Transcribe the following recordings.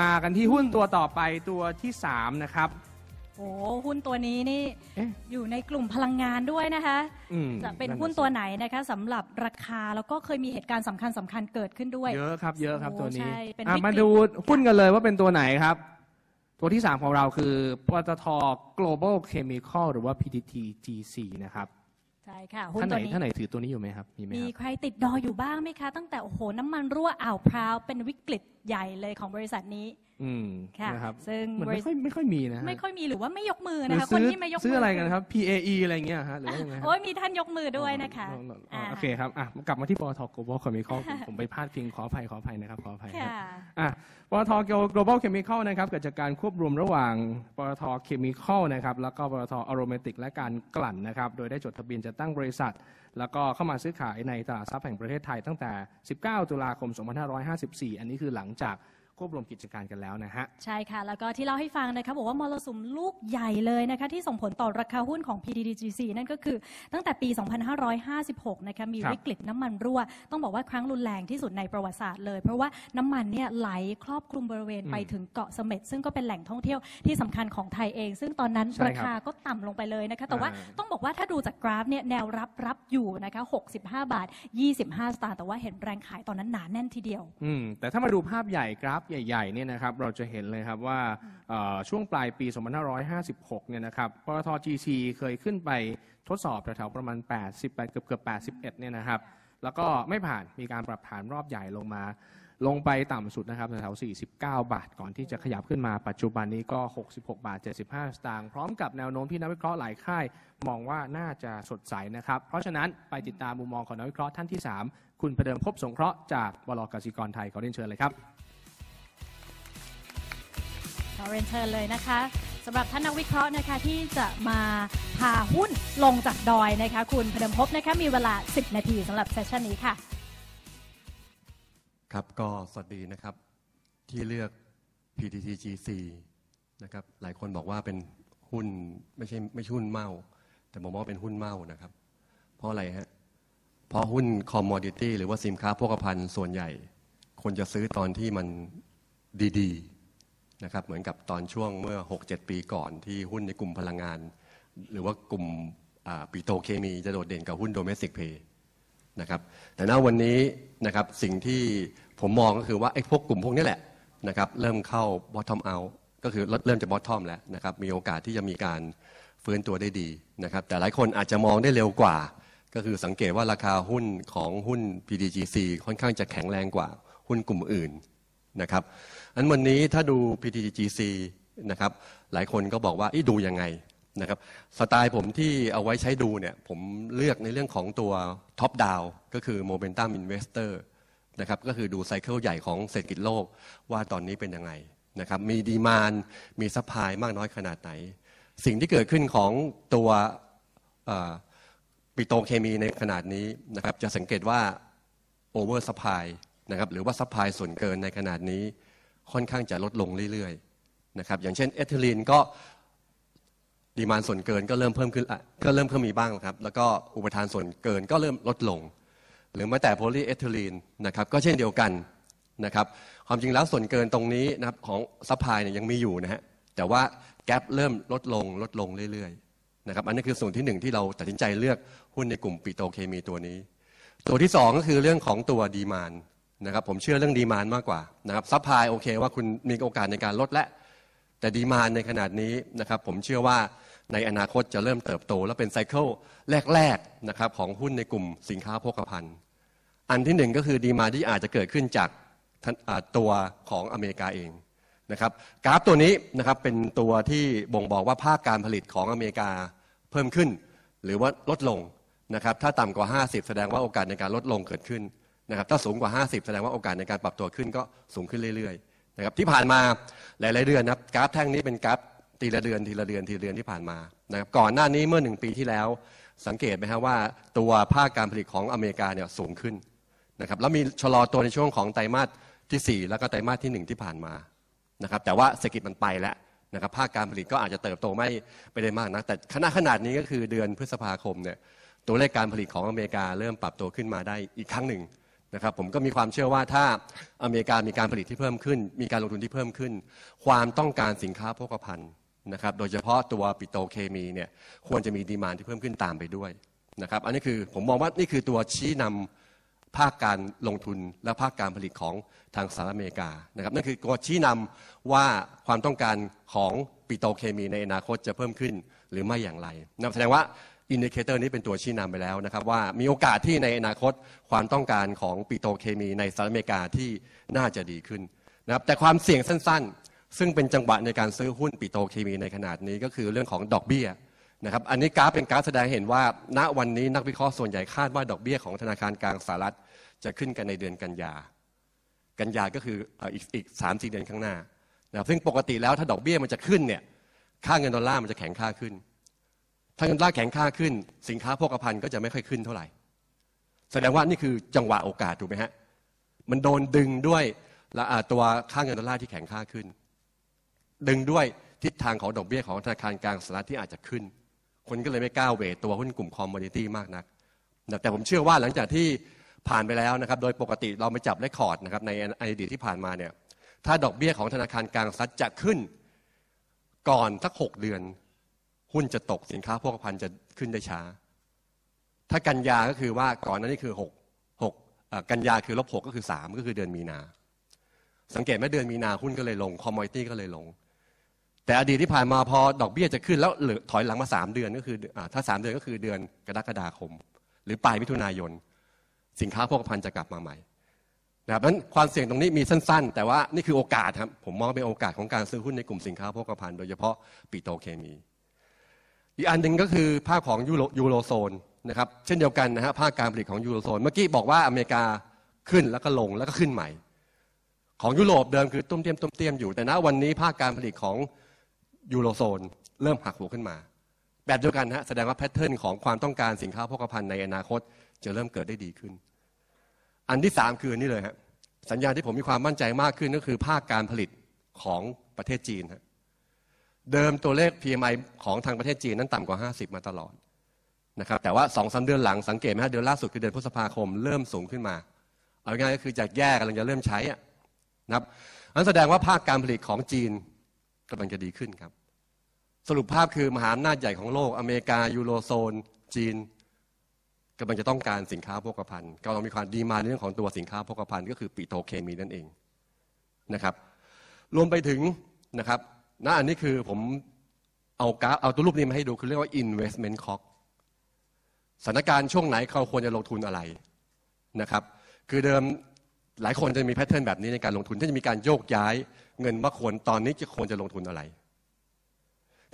มากันที่หุ้นตัวต่อไปตัวที่ 3 นะครับ โอ้หุ้นตัวนี้นี่เอ๊ะอยู่ในกลุ่มพลังงานด้วยนะคะ อืมจะเป็นนั่นน่ะหุ้นตัวไหนนะคะสำหรับราคาแล้วก็เคยมีเหตุการณ์สำคัญสำคัญเกิดขึ้นด้วย เยอะครับ เยอะครับโอ้ตัวนี้ใช่เป็นอะวิกฤต มาดูหุ้นกันเลยว่าเป็นตัวไหนครับ ตัวที่ 3 ของเราคือปตท global chemical หรือว่า PTT GC นะครับ ใช่ค่ะหุ้นท่านไหตันวนี้ ท่านไหนถือตัวนี้อยู่ไหมครับ มีไหมมีครับ ใครติดดอยอยู่บ้างไหมคะ ตั้งแต่โอ้โหน้ำมันรั่วอ่าวพร้าวเป็นวิกฤตใหญ่เลยของบริษัทนี้อืมค่ะนะครับซึ่งเหมือนบไม่ริค่อยไม่ค่อยมีนะฮะไม่ค่อยมีหรือว่าไม่ยกมือหรือนะคะ คนซื้อที่ไม่ยกมืซื้ออะไรกันครับ PAE อะไรเงี้ยฮะหรือว่ายังไงฮะ โอ้ยมีท่านยกมือด้วยนะคะอ๋ออ๋ออ่าโอเคครับอะกลับมาที่ปตท global chemical ผมผมไปพลาดพิงขออภัยขออภัยนะครับขออภัยครับค่ะ อะปตท global chemical นะครับเกิดจากการควบรวมระหว่างปตท chemical นะครับแล้วก็ปตท aromatic และการกลั่นนะครับ โดยได้จดทะเบียนจะตั้งบริษัท แล้วก็เข้ามาซื้อขายในตลาดทรัพย์แห่งประเทศไทยตั้งแต่ 19 ตุลาคม 2554 อันนี้คือหลังจาก ควบรวมกิจการกันแล้วนะฮะ ใช่ค่ะ แล้วก็ที่เล่าให้ฟังนะคะบอกว่ามรสุมลูกใหญ่เลยนะคะที่ส่งผลต่อราคาหุ้นของ PTTGC นั่นก็คือตั้งแต่ปี 2556 นะคะมีครับ วิกฤตน้ำมันรั่ว ต้องบอกว่าครั้งรุนแรงที่สุดในประวัติศาสตร์เลย เพราะว่าน้ำมันเนี่ยไหลครอบคลุมบริเวณไปถึงเกาะเสม็ดซึ่งก็เป็นแหล่งท่องเที่ยวที่สำคัญของไทยเอง ซึ่งตอนนั้นใช่ราครับคาก็ต่ำลงไปเลยนะคะแต่ว่าอ่า ต้องบอกว่าถ้าดูจากกราฟเนี่ยแนวรับรับอยู่นะคะ65 บาท 25 สตางค์แต่ว่าเห็นแรงขายตอนนั้นหนาแน่นทีเดียว อืมแต่ถ้ามาดูภาพใหญ่กราฟใหญ่ๆเนี่ยนะครับเราจะเห็นเลยครับว่าเอ่อช่วงปลายปี 2556 เนี่ยนะครับปตท GC เคยขึ้นไปทดสอบแถวๆประมาณ80ไปเกือบเกือบ81 เนี่ยนะครับ แล้วก็ไม่ผ่านมีการปรับฐานรอบใหญ่ลงมา ลงไปต่ำสุดนะครับแถวๆ49 บาท ก่อนที่จะขยับขึ้นมาปัจจุบันนี้ก็ 66 บาท 75 สตางค์พร้อมกับแนวโน้มที่นักวิเคราะห์หลายค่าย มองว่าน่าจะสดใสนะครับ เพราะฉะนั้นไปติดตามมุมมองของนักวิเคราะห์ท่านที่ 3 คุณประเดิมพบสงเคราะห์จากบลกสิกรไทยขอเรียนเชิญเลยครับ ขอเรียนเชิญเลยนะคะสำหรับท่านนักวิเคราะห์นะคะที่จะมาพาหุ้นลงจากดอยนะคะ คุณพดมพบนะคะมีเวลา 10 นาทีสำหรับเซสชันนี้ค่ะ ครับก็สวัสดีนะครับที่เลือก PTTGC นะครับหลายคนบอกว่าเป็นหุ้นไม่ใช่ไม่ใช่หุ้นเมา แต่ผมมองว่าเป็นหุ้นเมานะครับ เพราะอะไรฮะเพราะหุ้นคอมมอดิตี้หรือว่าสินค้าโภคภัณฑ์ส่วนใหญ่ คนจะซื้อตอนที่มันดีๆ นะครับเหมือนกับตอนช่วงเมื่อ 6-7 ปีก่อนที่หุ้นในกลุ่มพลังงาน หรือว่ากลุ่มปิโตเคมีจะโดดเด่นกับหุ้นโดเมสติกเพย์นะครับแต่ณวันนี้นะครับสิ่งที่ผมมองก็คือว่าไอ้พวกกลุ่มพวกนี้แหละนะครับเริ่มเข้า bottom out ก็คือเริ่มจะ bottom แล้วนะครับมีโอกาสที่จะมีการฟื้นตัวได้ดีนะครับแต่หลายคนอาจจะมองได้เร็วกว่า ก็คือสังเกตว่าราคาหุ้นของหุ้น PTGC ค่อนข้างจะแข็งแรงกว่าหุ้นกลุ่มอื่น นะครับอันวันนี้ถ้าดู PTGC นะครับหลายคนก็บอกว่าอีดูยังไงนะครับสไตล์ผมที่เอาไว้ใช้ดูเนี่ยผมเลือกในเรื่องของตัวท็อปดาวก็คือ Momentum Investor นะครับก็คือดูไซเคิลใหญ่ของเศรษฐกิจโลกว่าตอนนี้เป็นยังไงนะครับมีดีมานมีซัพพลายมากน้อยขนาดไหน สิ่งที่เกิดขึ้นของตัวปิโตเคมีในขนาดนี้นะครับจะสังเกตว่าโอเวอร์ซัพพลาย นะครับหรือว่าซัพพลายส่วนเกินในขนาดนี้ค่อนข้างจะลดลงเรื่อยๆนะครับอย่างเช่นเอทิลีนก็ดีมานส่วนเกินก็เริ่มเพิ่มขึ้นก็เริ่มเพิ่มมีบ้างครับแล้วก็อุปทานส่วนเกินก็เริ่มลดลง หรือแม้แต่โพลีเอทิลีนนะครับก็เช่นเดียวกันนะครับความจริงแล้วส่วนเกินตรงนี้นะครับของซัพพลายเนี่ยยังมีอยู่นะฮะแต่ว่าแกลบเริ่มลดลงลดลงเรื่อยๆนะครับอันนี้คือส่วนที่หนึ่งที่เราตัดสินใจเลือกหุ้นในกลุ่มปิโตเคมีตัวนี้ ตัวที่สองก็คือเรื่องของตัวดีมาน นะครับผมเชื่อเรื่องดีมานมากกว่านะครับซัพพลายโอเคว่าคุณมีโอกาสในการลดและ แต่ดีมานในขนาดนี้นะครับผมเชื่อว่าในอนาคตจะเริ่มเติบโต และเป็นไซเคิลแรกๆนะครับของหุ้นในกลุ่มสินค้าโภคภัณฑ์ อันที่หนึ่งก็คือดีมานที่อาจจะเกิดขึ้นจากตัวของอเมริกาเองนะครับกราฟตัวนี้นะครับเป็นตัวที่บ่งบอกว่าภาคการผลิตของอเมริกาเพิ่มขึ้น หรือว่าลดลงนะครับถ้าต่ำกว่า 50 แสดงว่าโอกาสในการลดลงเกิดขึ้น นะครับถ้าสูงกว่า 50 แสดงว่าโอกาสในการปรับตัวขึ้นก็สูงขึ้นเรื่อยๆนะครับที่ผ่านมาหลาย ๆ เดือนนะครับกราฟแท่งนี้เป็นกราฟทีละเดือนทีละเดือนทีละเดือนที่ผ่านมานะครับก่อนหน้านี้เมื่อหนึ่งปีที่แล้ว สังเกตไหมครับว่าตัวภาคการผลิตของอเมริกาเนี่ยสูงขึ้นนะครับแล้วมีชะลอตัวในช่วงของไตรมาสที่ 4 แล้วก็ไตรมาสที่ 1 ที่ผ่านมานะครับแต่ว่าเศรษฐกิจมันไปแล้วนะครับภาคการผลิตก็อาจจะเติบโตไม่ไปได้มากนะแต่ขณะขนาดนี้ก็คือเดือนพฤษภาคมเนี่ยตัวเลขการผลิตของอเมริกาเริ่มปรับตัวขึ้นมาได้อีกครั้งหนึ่ง นะครับผมก็มีความเชื่อว่าถ้าอเมริกามีการผลิตที่เพิ่มขึ้น มีการลงทุนที่เพิ่มขึ้น ความต้องการสินค้าโภคภัณฑ์นะครับโดยเฉพาะตัวปิโตเคมีเนี่ยควรจะมีดีมานที่เพิ่มขึ้นตามไปด้วยนะครับอันนี้คือผมมองว่านี่คือตัวชี้นำภาคการลงทุนและภาคการผลิตของทางสหรัฐอเมริกานะครับนั่นคือตัวชี้นำว่าความต้องการของปิโตเคมีในอนาคตจะเพิ่มขึ้นหรือไม่อย่างไรนั่นแสดงว่า อินดิเคเตอร์นี้เป็นตัวชี้นำไปแล้วนะครับ ว่ามีโอกาสที่ในอนาคตความต้องการของปิโตรเคมีในสหรัฐอเมริกาที่น่าจะดีขึ้นนะครับแต่ความเสี่ยงสั้นๆ ซึ่งเป็นจังหวะในการซื้อหุ้นปิโตรเคมีในขนาดนี้ก็คือเรื่องของดอกเบี้ยนะครับอันนี้กราฟเป็นกราฟแสดงเห็นว่า ณวันนี้นักวิเคราะห์ส่วนใหญ่คาดว่าดอกเบี้ยของธนาคารกลางสหรัฐจะขึ้นกันในเดือนกันยา กันยาก็คืออ่ออีกอีกสามสี่เดือนข้างหน้านะครับซึ่งปกติแล้วถ้าดอกเบี้ยมันจะขึ้นเนี่ยค่าเงินดอลลาร์มันจะแข็งค่าขึ้น ถ้าเงินดอลลาร์แข็งค่าขึ้น สินค้าโภคภัณฑ์ก็จะไม่ค่อยขึ้นเท่าไหร่ แสดงว่านี่คือจังหวะโอกาสถูกไหมฮะ มันโดนดึงด้วยละอ่าตัวค่าเงินดอลลาร์ที่แข็งค่าขึ้น ดึงด้วยทิศทางของดอกเบี้ยของธนาคารกลางสหรัฐที่อาจจะขึ้น คนก็เลยไม่กล้าเวทตัวหุ้นกลุ่มคอมมอดิตี้มากนัก แต่ผมเชื่อว่าหลังจากที่ผ่านไปแล้วนะครับ โดยปกติเราไม่จับเลคคอร์ดนะครับในอดีตที่ผ่านมาเนี่ย ถ้าดอกเบี้ยของธนาคารกลางสหรัฐจะขึ้นก่อนสักหกเดือน หุ้นจะตกสินค้าโภคภัณฑ์จะขึ้นได้ช้า ถ้ากันยาก็คือว่าก่อนนั้นนี่คือหกหกกันยาคือลบหกก็คือสามก็คือเดือนมีนา สังเกตไหมเดือนมีนาหุ้นก็เลยลงคอมมอดิตี้ก็เลยลง แต่อดีตที่ผ่านมาพอดอกเบี้ยจะขึ้นแล้วหลือถอยหลังมาสามเดือนก็คืออถ้าสามเดือนก็คือเดือนกรกฎาคม หรือปลายมิถุนายน สินค้าโภคภัณฑ์จะกลับมาใหม่นะครับนั้นความเสี่ยงตรงนี้มีสั้นๆ แต่ว่านี่คือโอกาสครับ ผมมองเป็นโอกาสของการซื้อหุ้นในกลุ่มสินค้าโภคภัณฑ์โดยเฉพาะปิโตรเคมี อีกอันหนึ่งก็คือภาพของยูโรยูโรโซนนะครับเช่นเดียวกันนะฮะภาคการผลิตของยูโรโซนเมื่อกี้บอกว่าอเมริกาขึ้นแล้วก็ลงแล้วก็ขึ้นใหม่ ของยุโรปเดิมคือตุ้มเตี้ยมตุ้มเตี้ยมอยู่ แต่ณวันนี้ภาคการผลิตของยูโรโซนเริ่มหักหัวขึ้นมา แบบเดียวกันฮะแสดงว่าแพทเทิร์นของความต้องการสินค้าโภคภัณฑ์ในอนาคตจะเริ่มเกิดได้ดีขึ้น อันที่สามคือนนี้เลยฮะสัญญาณที่ผมมีความมั่นใจมากขึ้นก็คือภาคการผลิตของประเทศจีนฮะ เดิมตัวเลข PMI ของทางประเทศจีนนั้นต่ำกว่า 50 มาตลอดนะครับแต่ว่าสองสาเดือนหลังสังเกตไหมฮะเดือนล่าสุดคือเดือนพฤษภาคมเริ่มสูงขึ้นมา เอาง่ายก็คือจากแย่กำลังจะเริ่มใช้อะนะครับนั้นแสดงว่าภาคการผลิตของจีนกำลังจะดีขึ้นครับ สรุปภาพคือมหาอำนาจใหญ่ของโลก อเมริกายูโรโซน จีนกำลังจะต้องการสินค้าโภคภัณฑ์กำลังมีความดีมาในเรื่องของตัวสินค้าโภคภัณฑ์ก็คือปิโตรเคมีนั่นเองนะครับรวมไปถึงนะครับ นะอันนี้คือผมเอากราฟเอาตัวรูปนี้มาให้ดูคือเรียกว่า investment cost สถานการณ์ช่วงไหนเขาควรจะลงทุนอะไรนะครับ คือเดิมหลายคนจะมีแพทเทิร์นแบบนี้ในการลงทุนที่จะมีการโยกย้ายเงินว่าควรตอนนี้จะควรจะลงทุนอะไร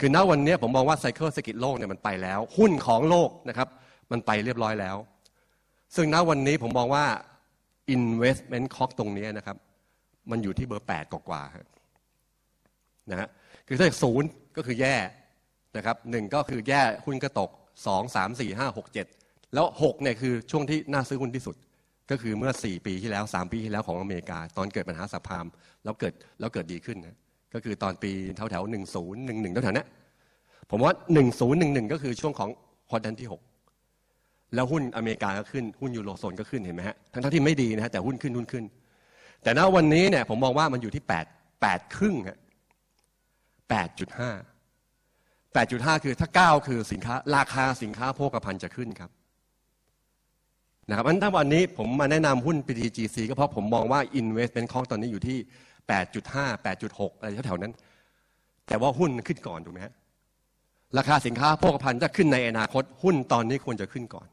คือณวันนี้ผมมองว่าไซเคิลเศรษฐกิจโลกเนี่ยมันไปแล้ว หุ้นของโลกนะครับ มันไปเรียบร้อยแล้ว ซึ่งณวันนี้ผมมองว่า investment cost ตรงนี้นะครับ มันอยู่ที่เบอร์แปดกว่าๆ นะฮะคือถ้าศูนย์ก็คือแย่นะครับหนึ่งก็คือแย่หุ้นก็ตกสองสามสี่ห้าหกเจ็ดแล้วหกเนี่ยคือช่วงที่น่าซื้อหุ้นที่สุด ก็คือเมื่อสี่ปีที่แล้วสามปีที่แล้วของอเมริกา ตอนเกิดปัญหาสัพพามแล้วเกิดแล้วเกิดดีขึ้นนะก็คือตอนปีแถวแถวหนึ่งศูนย์หนึ่งหนึ่งแถวๆเนี้ผมว่าหนึ่งศูนย์หนึ่งหนึ่งก็คือช่วงของฮอตดันที่หกแล้วหุ้นอเมริกาก็ขึ้นหุ้นยูโรโซนก็ขึ้นเห็นไหมฮะทั้งที่ไม่ดีนะฮะแต่หุ้นขึ้นหุ้นขึ้น แต่ณวันนี้เนี่ยผมมองว่ามันอยู่ที่แปดแปดครึ่งฮะ แปดจุดห้าแปดจุดห้าคือถ้าเก้าคือสินค้า ราคาสินค้าโภคภัณฑ์จะขึ้นครับนะครับอันถ้าวันนี้ผมมาแนะนำหุ้น PTGC ก็เพราะผมมองว่า investment cost ตอนนี้อยู่ที่ 8.5 8.6 อะไรแถวๆนั้น แต่ว่าหุ้นขึ้นก่อนถูกไหมฮะราคาสินค้าโภคภัณฑ์จะขึ้นในอนาคต หุ้นตอนนี้ควรจะขึ้นก่อน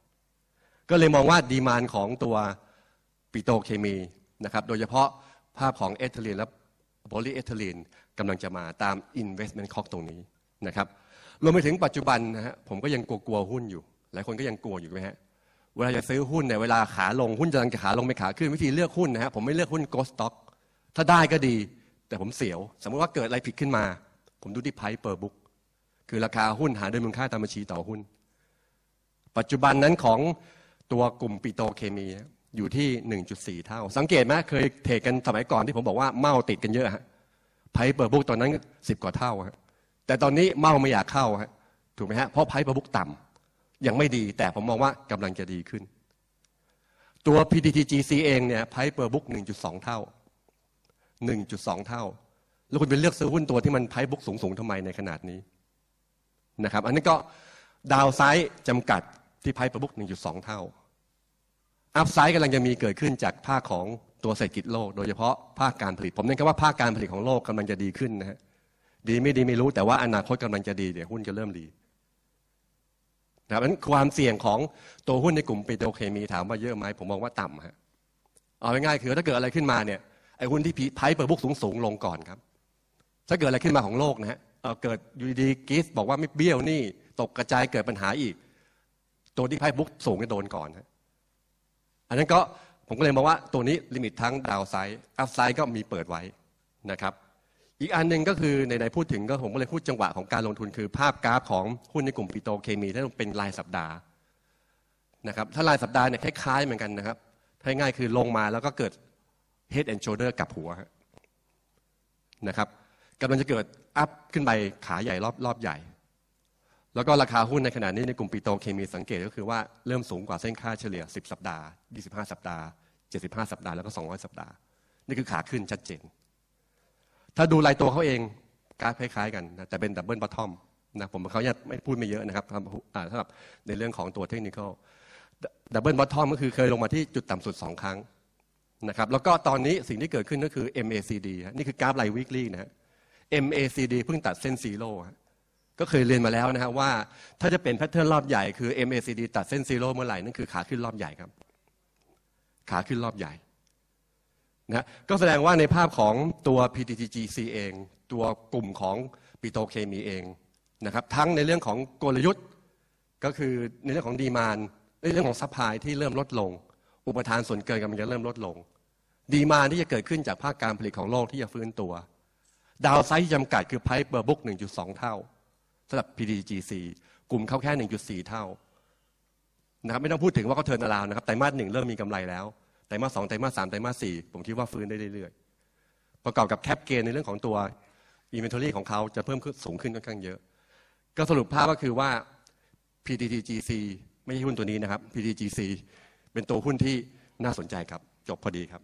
ก็เลยมองว่าดีมานของตัวปิโตเคมีนะครับ โดยเฉพาะภาพของเอทิลีนและ โพลีเอทิลีนกำลังจะมาตาม investment cost ตรงนี้นะครับรวมไปถึงปัจจุบันนะฮะผมก็ยังกลัวๆหุ้นอยู่ หลายคนก็ยังกลัวอยู่ไหมฮะเวลาจะซื้อหุ้นเนี่ยเวลาขาลงหุ้นจะลังจะขาลงไม่ขาขึ้นวิธีเลือกหุ้นนะฮะผมไม่เลือกหุ้น ghost stock ถ้าได้ก็ดี แต่ผมเสียว สมมติว่าเกิดอะไรผิดขึ้นมา ผมดูที่ price per book คือราคาหุ้นหาด้วยมูลค่าตามบัญชีต่อหุ้น ปัจจุบันนั้นของตัวกลุ่มปิโตเคมี อยู่ที่ 1.4 เท่า สังเกตไหมเคยเทรดกันสมัยก่อนที่ผมบอกว่าเมาติดกันเยอะฮะไพ่เปิดบุ๊กตอนนั้นสิบกว่าเท่าฮะแต่ตอนนี้เมาไม่อยากเข้าฮะถูกไหมฮะเพราะไพ่เปิดบุ๊กต่ำยังไม่ดีแต่ผมมองว่ากำลังจะดีขึ้น ตัว PTTGC เองเนี่ย Price per book 1.2 เท่า 1.2 เท่า แล้วคุณไปเลือกซื้อหุ้นตัวที่มัน Price book สูงๆทำไมในขนาดนี้นะครับ อันนี้ก็ดาวไซด์จำกัดที่ Price per book 1.2 เท่า อัพไซด์กำลังจะมีเกิดขึ้นจากภาคของตัวเศรษฐกิจโลก โดยเฉพาะภาคการผลิต ผมเน้นคำว่าภาคการผลิตของโลกกำลังจะดีขึ้นนะฮะดีไม่ดีไม่รู้แต่ว่าอนาคตกำลังจะดีเดี๋ยวหุ้นจะเริ่มดีนะครับนั้นความเสี่ยงของตัวหุ้นในกลุ่มปิโตรเคมีถามว่าเยอะไหมผมมองว่าต่ำฮะเอาง่ายๆคือถ้าเกิดอะไรขึ้นมาเนี่ยไอ้หุ้นที่ไพ่เปิดบุกสูงๆลงก่อนครับ ถ้าเกิดอะไรขึ้นมาของโลกนะฮะเอ่อเกิดอยู่ดีกรีซบอกว่าไม่เบี้ยวนี่ตกกระจายเกิดปัญหาอีก ตัวที่ไพ่บุกสูงจะโดนก่อนฮะ อันนั้นก็ผมก็เลยมองว่าตัวนี้ลิมิตทั้งดาวไซด์อัพไซด์ก็มีเปิดไว้นะครับ อีกอันหนึ่งก็คือในๆพูดถึงก็ผมก็เลยพูดจังหวะของการลงทุนคือภาพกราฟของหุ้นในกลุ่มปิโตเคมีที่เป็นรายสัปดาห์นะครับถ้ารายสัปดาห์เนี่ยคล้ายๆเหมือนกันนะครับถ้าง่ายคือลงมาแล้วก็เกิด head and shoulder กลับหัวนะครับกำลังจะเกิดอัพขึ้นไปขาใหญ่รอบรอบใหญ่ แล้วก็ราคาหุ้นในขณะนี้ในกลุ่มปิโตรเคมีสังเกตก็คือว่าเริ่มสูงกว่าเส้นค่าเฉลี่ย 10 สัปดาห์ 25 สัปดาห์ 75 สัปดาห์ แล้วก็ 200 สัปดาห์ นี่คือขาขึ้นชัดเจน ถ้าดูรายตัวเขาเองกราฟคล้ายๆกันนะแต่เป็นดับเบิลบอททอมนะผมเขาจะไม่พูดไม่เยอะนะครับสำหรับในเรื่องของตัวเทคนิคอลดับเบิลบอททอมก็คือเคยลงมาที่จุดต่ำสุด 2 ครั้งนะครับแล้วก็ตอนนี้สิ่งที่เกิดขึ้นก็คือ MACD นี่คือกราฟรายวีคลี่นะ MACD เพิ่งตัดเส้นซีโร่ ก็เคยเรียนมาแล้วนะฮะว่าถ้าจะเป็นแพทเทิร์นรอบใหญ่คือ MACD ตัดเส้นซีโร่เมื่อไหร่นั่นคือขาขึ้นรอบใหญ่ครับ ขาขึ้นรอบใหญ่นะก็แสดงว่าในภาพของตัว PTTGC เอง ตัวกลุ่มของปิโตเคมีเองนะครับทั้งในเรื่องของกลยุทธ์ก็คือในเรื่องของดีมานในเรื่องของซัพพลายที่เริ่มลดลง อุปทานส่วนเกินกำลังจะเริ่มลดลง ดีมานที่จะเกิดขึ้นจากภาคการผลิตของโลกที่จะฟื้นตัว ดาวไซด์จำกัดคือไพ่เปอร์บุก1.2 เท่า สำหรับ PTGC กลุ่มเขาแค่ 1.4 เท่านะครับไม่ต้องพูดถึงว่าเขาเทินอราวนะครับไตรมาสหนึ่งเริ่มมีกำไรแล้วไตรมาสสองไตรมาสสามไตรมาสสี่ผมคิดว่าฟื้นได้เรื่อยๆ ประกอบกับแคปเกนในเรื่องของตัว inventory ของเขาจะเพิ่มขึ้นสูงขึ้นค่อนข้างเยอะ ก็สรุปภาพก็คือว่า PTTGC ไม่ใช่หุ้นตัวนี้นะครับ PTTGC เป็นตัวหุ้นที่น่าสนใจครับ จบพอดีครับ